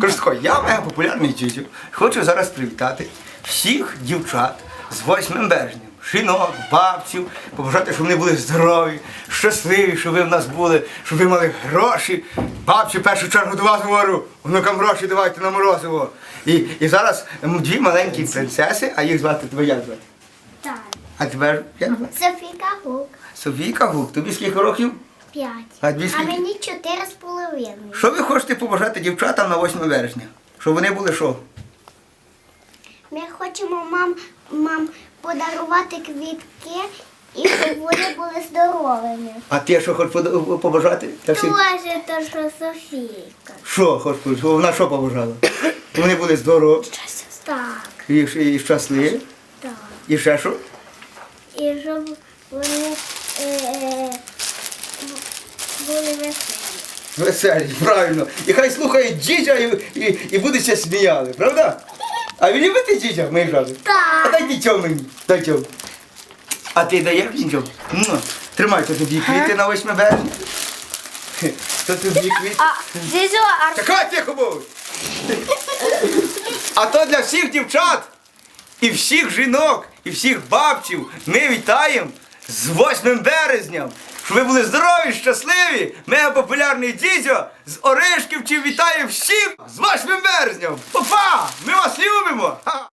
Кажу тако, я мега популярний дідю. Хочу зараз привітати всіх дівчат з 8 березня. Жінок, бабців, побажати, щоб вони були здорові, щасливі, щоб ви в нас були, щоб ви мали гроші. Бабці в першу чергу до вас говорю, внукам гроші давайте на морозиво. І, і зараз дві маленькі принцеси, а їх звати тебе як звати? Так. А тебе як звати? Софіка Гук. Софійка Гук, тобі скільки років? П'ять. А дві А скільки? мені чотири з половиною. Що ви хочете побажати дівчатам на 8 березня? Щоб вони були що? Ми хочемо мам, мам подарувати квітки і щоб вони були здоровими. А ти що хочеш пода- побажати? Та всі- Тоже то, що Софійка. Що хочеш побажати? Вона що побажала? Щоб Вони були здорові Так, і, і щасливі. так. І ще що? І щоб вони е, були веселі. Веселі, правильно. І хай слухають дідя і, і, і будуть ще сміяли, правда? А ви любите дідя, мої жаби? Так. А дай дітьом мені, дай тьом. А ти даєш дідьом? Ну, тримай, то тобі квіти на 8 березня. Хе, То тобі квіти. А, а Чекай, тихо будь! А то для всіх дівчат, і всіх жінок, і всіх бабців ми вітаємо з 8 березням. Ви були здорові, щасливі, мега популярний дідьо з Оришківців вітає всіх з 8 березням. Папа! Ми вас любимо!